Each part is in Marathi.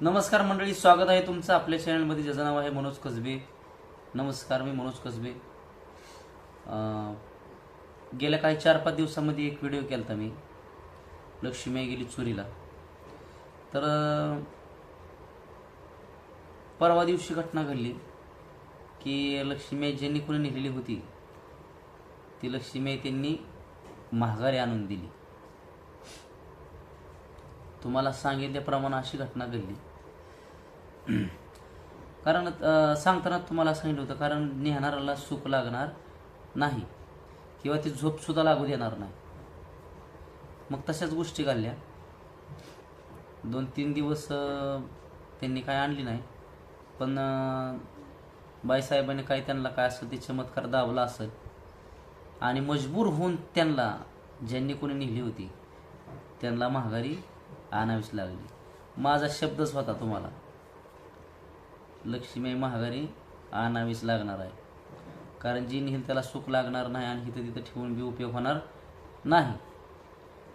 नमस्कार मंडळी स्वागत आहे तुमचं आपल्या चॅनलमध्ये ज्याचं नाव आहे मनोज कसबे. नमस्कार मी मनोज कसबे. गेल्या काही चार पाच दिवसामध्ये एक व्हिडिओ केला होता मी लक्ष्मी गेली चोरीला. तर परवा दिवशी घटना घडली की लक्ष्मी ज्यांनी कोणी नेलेली होती ती लक्ष्मी त्यांनी महागारी आणून दिली. तुम्हाला सांगितल्याप्रमाणे अशी घटना घडली. कारण सांगताना तुम्हाला सांगितलं होतं कारण नेहणाऱ्याला सुख लागणार नाही किंवा ती झोपसुद्धा लागू देणार नाही. मग तशाच गोष्टी घालल्या दोन तीन दिवस त्यांनी काय आणली नाही पण बाईसाहेबांनी काय त्यांना काय असेल ते चमत्कार दाबला असेल आणि मजबूर होऊन त्यांना ज्यांनी कोणी नेली होती त्यांना महागारी आणावीच लागली. माझा शब्दच होता तुम्हाला. लक्ष्मी महागारी आणावीच लागणार आहे. कारण जी नेल त्याला सुख लागणार नाही आणि इथं तिथं ठेवून बी उपयोग होणार नाही.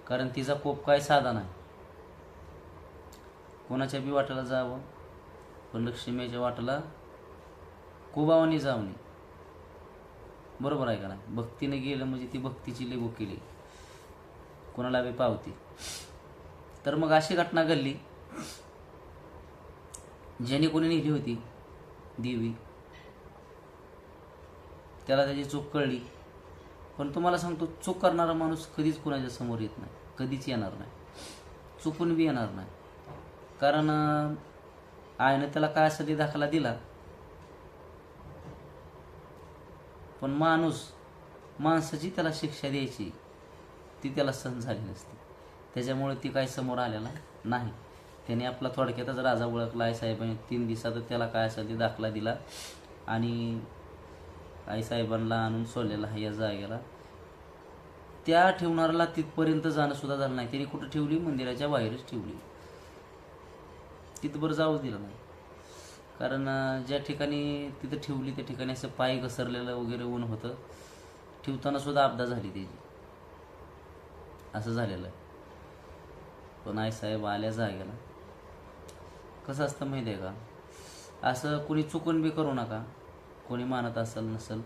कारण तिचा कोप काय साधा नाही. कोणाच्या बी वाटेला जावं पण लक्ष्मीच्या वाटेला कुबावानी जाऊ नये बरोबर आहे का नाही? भक्तीने गेलं म्हणजे ती भक्तीची लेबू केली. कोणाला बी पावती. तर मग अशी घटना घडली. ज्याने कोणी नेली होती देवी. त्याला त्याची चूक कळली. पण तुम्हाला सांगतो चूक करणारा माणूस कधीच कुणाच्या समोर येत नाही. कधीच येणार नाही. चुकून बी येणार नाही. कारण आईनं त्याला काय असं दाखला दिला? पण माणूस माणसाची त्याला शिक्षा द्यायची ती त्याला सहन झाली नसती. त्याच्यामुळे ती काय समोर आलेला नाही. त्याने आपला थोडक्यातच राजा ओळखला आहे साहेबांनी तीन दिवसात त्याला काय असेल ते दाखला दिला. आणि आई साहेबांना आणून सोडलेला आहे या जागेला. त्या ठेवणाऱ्याला तिथपर्यंत जाणं सुद्धा झालं नाही. त्याने कुठं ठेवली? मंदिराच्या बाहेरच ठेवली. तिथं बरं जाऊच दिलं नाही. कारण ज्या ठिकाणी तिथं ठेवली त्या ठिकाणी असं पाय घसरलेलं वगैरे ऊन होतं. ठेवताना सुद्धा अपघात झाली त्याची. असं झालेलं आहे. पण आई साहेब आल्या जागेला. कसं असतं माहिती आहे का? असं कोणी चुकून बी करू नका. कोणी मानत असेल नसेल.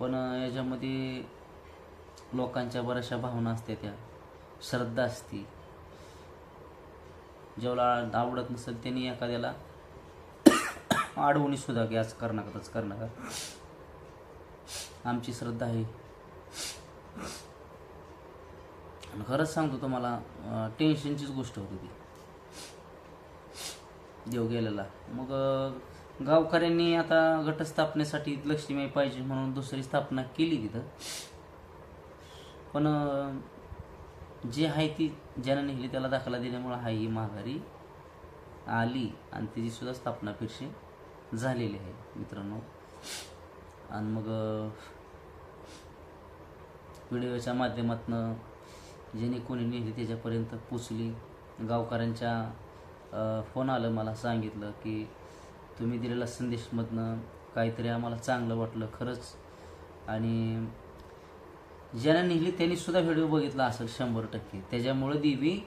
पण याच्यामध्ये लोकांच्या बऱ्याचशा भावना असते त्या. श्रद्धा असती. जेवला आवडत नसेल त्यांनी एखाद्याला अडवणी सुद्धा की असं कर नका तसं कर नका. आमची श्रद्धा आहे. आणि खरंच सांगतो तुम्हाला टेन्शनचीच गोष्ट होती ती. देव गेलेला. मग गावकऱ्यांनी आता गटस्थापनेसाठी लक्ष्मीबाई पाहिजे म्हणून दुसरी स्थापना केली तिथं. पण जे आहे ती ज्यानं नेली त्याला दाखला दिल्यामुळं हाय ही महागारी आली आणि तिची सुद्धा स्थापना फिरशी झालेली आहे मित्रांनो. आणि मग व्हिडिओच्या माध्यमातनं ज्याने कोणी नेली त्याच्यापर्यंत पोचली. गावकऱ्यांच्या फोन आलं मला सांगितलं की तुम्ही दिलेला संदेशमधनं काहीतरी आम्हाला चांगलं वाटलं खरंच. आणि ज्यानं नेली त्यांनीसुद्धा व्हिडिओ बघितला असेल शंभर टक्के. त्याच्यामुळं देवी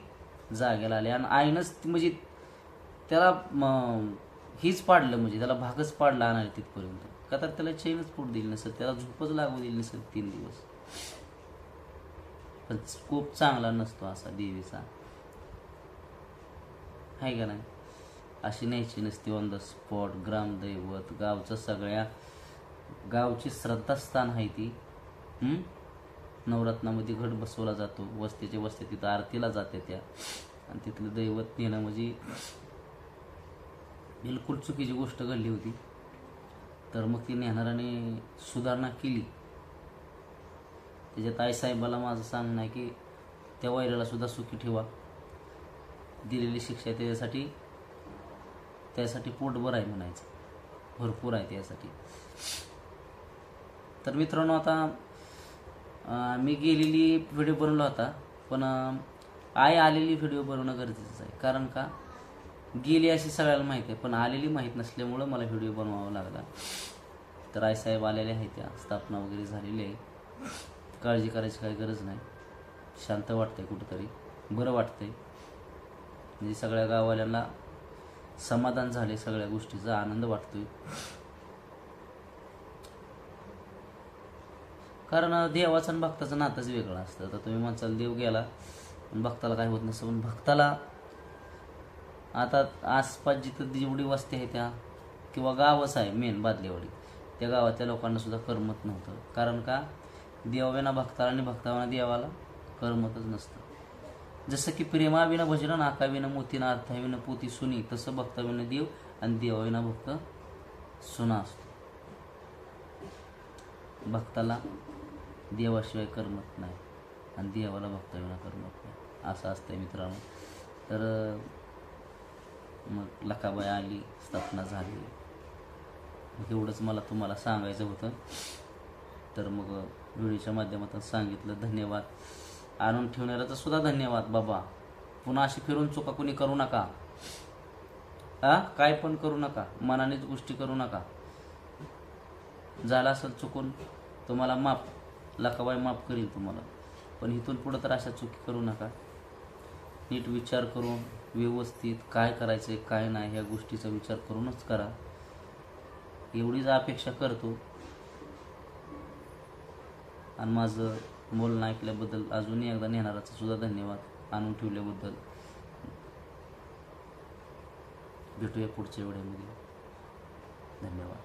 जागेला आली. आणि आईनंच म्हणजे त्याला हीच पाडलं म्हणजे त्याला भागच पाडला आणायला तिथपर्यंत का तर त्याला चैनच फूट दिली नसेल त्याला झोपच लागू दिली नसेल तीन दिवस. पण खूप चांगला नसतो असा देवीचा. आहे का नाही? अशी न्यायची नसती ऑन द स्पॉट ग्रामदैवत गावचं सगळ्या गावची श्रद्धास्थान आहे ती. नवरत्नामध्ये घट बसवला जातो. वस्तीच्या वस्ती तिथं आरतीला जाते त्या. आणि तिथलं दैवत नेणं म्हणजे बिलकुल चुकीची गोष्ट घडली होती. तर मग ती नेहणाराने सुधारणा केली. त्याच्यात आईसाहेबाला माझं सांगणं आहे की त्या वैराला सुद्धा सुखी ठेवा. दिलेली शिक्षा आहे त्याच्यासाठी त्यासाठी पोटभर आहे म्हणायचं. भरपूर आहे त्यासाठी. तर मित्रांनो आता मी गेलेली व्हिडिओ बनवला होता पण आई आलेली व्हिडिओ बनवणं गरजेचं आहे. कारण का? गेली अशी सगळ्याला माहिती आहे पण आलेली माहीत नसल्यामुळं मला व्हिडिओ बनवावा लागला. तर आईसाहेब आलेले आहेत त्या स्थापना वगैरे झालेली आहे. काळजी करायची काही गरज नाही. शांत वाटतंय कुठंतरी. बरं वाटतंय. म्हणजे सगळ्या गाववाल्यांना समाधान झाले सगळ्या गोष्टीचा. आनंद वाटतोय. कारण देवाचं आणि भक्ताचं नातंच वेगळं असतं. तर तुम्ही म्हणसाल देव गेला पण भक्ताला काय होत नसतं. पण भक्ताला आता आसपास जिथं जेवढी वस्ती आहे त्या किंवा गावच आहे मेन बादलेवाडी. त्या गावातल्या लोकांना सुद्धा करमत नव्हतं. कारण का? देवाविना भक्ताला आणि भक्ताविना देवाला करमतच नसतं. जसं की प्रेमाविना भजन नाकाविना मोतीना अर्थाविना पोती सुनी तसं भक्ताविना देव आणि देवाविना भक्त सुना असतो. भक्ताला देवाशिवाय करमत नाही आणि देवाला भक्ताविना करमत नाही. असं असतंय मित्रांनो. तर मग लकाबाई आली स्थापना झाली. एवढंच मला तुम्हाला सांगायचं होतं. तर मग व्हिडिओच्या माध्यमातून सांगितलं. धन्यवाद. आणून ठेवणाऱ्याचा सुद्धा धन्यवाद बाबा. पुन्हा अशी फिरून चुका कुणी करू नका. हा काय पण करू नका. मनानेच गोष्टी करू नका. झाला असेल चुकून तुम्हाला माफ लकाबाई माफ करील तुम्हाला. पण इथून पुढं तर अशा चुकी करू नका. नीट विचार करून व्यवस्थित काय करायचं काय नाही ह्या गोष्टीचा विचार करूनच करा. एवढीच अपेक्षा करतो. आणि माझं बोलणं ऐकल्याबद्दल अजूनही एकदा नेणाराचा सुद्धा धन्यवाद आणून ठेवल्याबद्दल. भेटूया पुढच्या वेळेमध्ये. धन्यवाद.